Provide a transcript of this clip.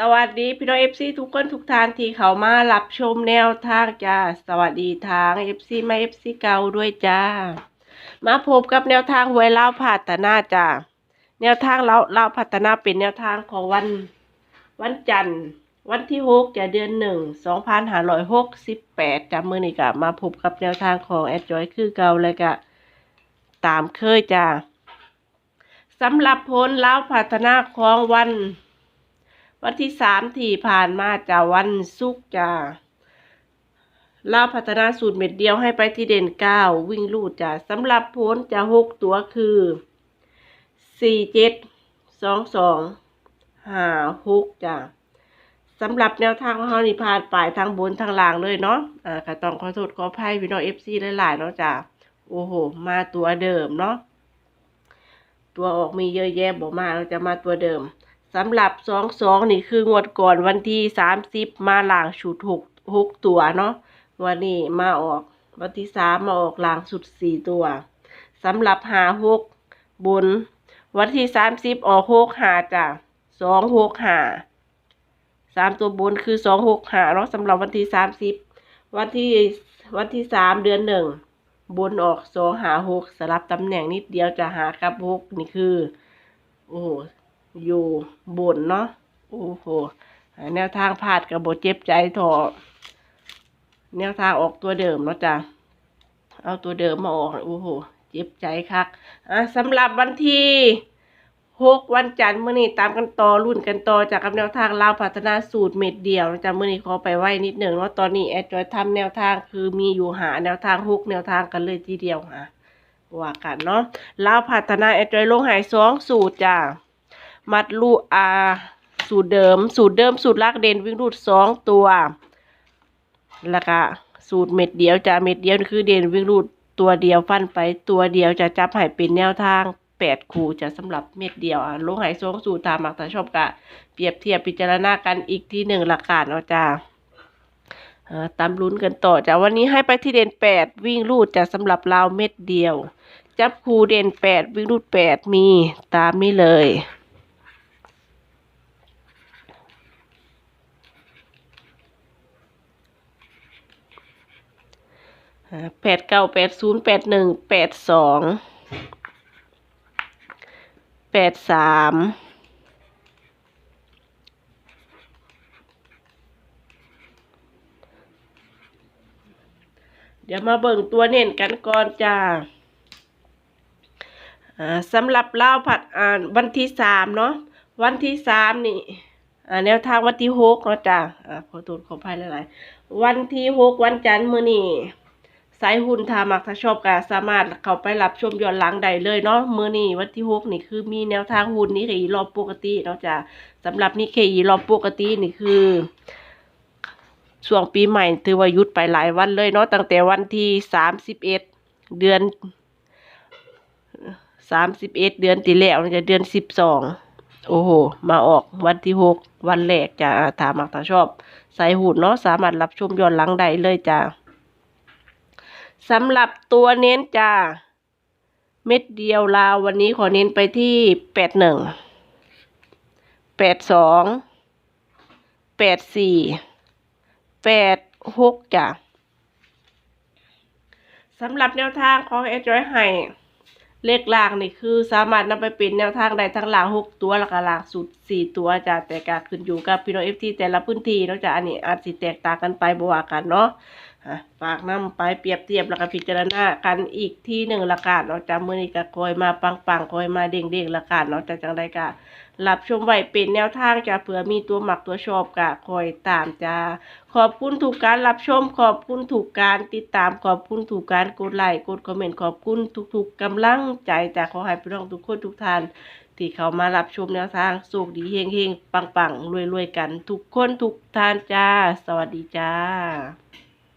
สวัสดีพี่น้องเอฟซีทุกคนทุกท่านที่เขามารับชมแนวทางจ้า สวัสดีทางเอฟซีมาเอฟซีเก่าด้วยจ้า มาพบกับแนวทางหวยเล่าพัฒนาจ้าแนวทางเล่าเล่าพัฒนาเป็นแนวทางของวัน วันจันทร์ วันที่หกจะเดือนหนึ่งสองพันห้าร้อยหกสิบแปดจ้ามือนี้กะมาพบกับแนวทางของแอดจอยคือเก่าเลยกะตามเคยจ้าสำหรับผลเล่าพัฒนาของวัน วันที่สามที่ผ่านมาจะวันศุกร์จ้าลาพัฒนาสูตรเม็ดเดียวให้ไปที่เด่นเก้าวิ่งลูดจ้าสำหรับผลจะหกตัวคือสี่เจ็ดสองสองห้าหกจ้าสำหรับแนวทางของเขานี่ผ่านปลายทางบนทางล่างเลยเนาะอ่าก็ต้องขอโทษขออภัยพี่น้องเอฟซีหลายๆเนาะจ้าโอ้โห มาตัวเดิมเนาะตัวออกมีเยอะแยะบอกมาเราจะมาตัวเดิม สำหรับสองสองนี่คืองวดก่อนวันที่สามสิบมาหลางชุดหกหกตัวเนาะวันนี้มาออกวันที่สามมาออกหลางสุดสี่ตัวสำหรับหาหกบน วันที่สามสิบออกหกหาจ้ะสองหกหาสามตัวบนคือสองหกหาเนาะสำหรับวันที่สามสิบวันที่วันที่สามเดือนหนึ่งบนออกสองหาหกสลับตำแหน่งนิดเดียวจะหากับหกนี่คือ โอ้ อยู่บนเนาะโอ้โหแนวทางพลาดกับบเจ็บใจถอแนวทางออกตัวเดิมเนาะจ้ะเอาตัวเดิมมาออกโอ้โหเจ็บใจคักอะสำหรับวันที่หกวันจันทร์มื่อนี้ตามกันต่อรุ่นกันต่อจากกับแนวทางลาวพัฒนาสูตรเม็ดเดียวนะจ๊ะมื่อนี้ขอไปไว้นิดหนึ่งเนาะตอนนี้แอดจอยทำแนวทางคือมีอยู่หาแนวทางหกแนวทางกันเลยทีเดียวค่ะว่ากันเนาะลาวพัฒนาแอดจอยลงหายสองสูตรจ้ะ มัดลูอาสูตรเดิม สูตรเดิมสูตรลักเด่นวิ่งรูดสองตัว แล้วก็สูตรเม็ดเดียวจะเม็ดเดียวคือเด่นวิ่งรูดตัวเดียวฟันไปตัวเดียวจะจับให้เป็นแนวทางแปดคู่จะสำหรับเม็ดเดียวอะลงหายสองสูตรตามมักถ้าชอบกะเปรียบเทียบพิจารณากันอีกที่หนึ่งหลักการเอาจ้าตามลุ้นกันต่อจ้ะวันนี้ให้ไปที่เด่นแปดวิ่งรูดจะสำหรับเราเม็ดเดียว จับคู่เด่นแปดวิ่งรูดแปดมีตามนี้เลย แปดเก้าแปดศูนย์แปดหนึ่งแปดสองแปดสามเดี๋ยวมาเบิ่งตัวเน้นกันก่อนจ้าสำหรับเล่าผัดอ่านวันที่สามเนาะวันที่สามนี่แนวทางวันที่หกเนาะจ้าอขอโทษขออภัยหลายๆวันที่หกวันจันทร์มื้อนี้ สายหุ่นทามักถ้าชอบก็สามารถเข้าไปรับชมย้อนหลังได้เลยเนาะมื้อนี้วันที่หกนี่คือมีแนวทางหุ่นนี่คือรอบปกติเนาะจ้ะสำหรับนี่คือรอบปกตินี่คือช่วงปีใหม่ถือว่ายุดไปหลายวันเลยเนาะตั้งแต่วันที่สามสิบเอ็ดเดือนสามสิบเอ็ดเดือนที่แล้วจะเดือนสิบสองโอ้โห มาออกวันที่หกวันแรกจะถามักถ้าชอบสายหุ่นเนาะสามารถรับชมย้อนหลังได้เลยจ้ะ สำหรับตัวเน้นจ้า เม็ดเดียวลาววันนี้ขอเน้นไปที่แปดหนึ่งแปดสองแปดสี่แปดหกจ้ะสำหรับแนวทางของเอจอยไฮเลขล่างนี่คือสามารถนำไปเป็นแนวทางได้ทั้งหลางหกตัวแล้วก็หลางสุดสี่ตัวจ้ะแต่การขึ้นอยู่กับพี่น้องเอฟทีแต่ละพื้นที่เนาะจ้ะอันนี้อาจสิแตกต่างกันไปบว่ากันเนาะ ฝากนำไปเปรียบเทียบแล้วก็พิจารณากันอีกที่หนึ่งละกันเนาะจำมือนี้ก็คอยมาปังปังๆคอยมาเด้งเด้งๆละกันเนาะจะจังไดกะรับชมไว้เป็นแนวทางจะเผื่อมีตัวหมักตัวชอบกะคอยตามจ้าขอบคุณถูกการรับชม ขอบคุณถูกการติดตามขอบคุณถูกการกดไลค์กดคอมเมนต์ขอบคุณทุกๆกำลังใจจากขอให้พี่น้องทุกคนทุกท่านที่เขามารับชมแนวทางสุขดีเฮงเฮงๆปังปังรวยรวยๆกัน ทุกคนทุกท่านจ้า สวัสดีจ้า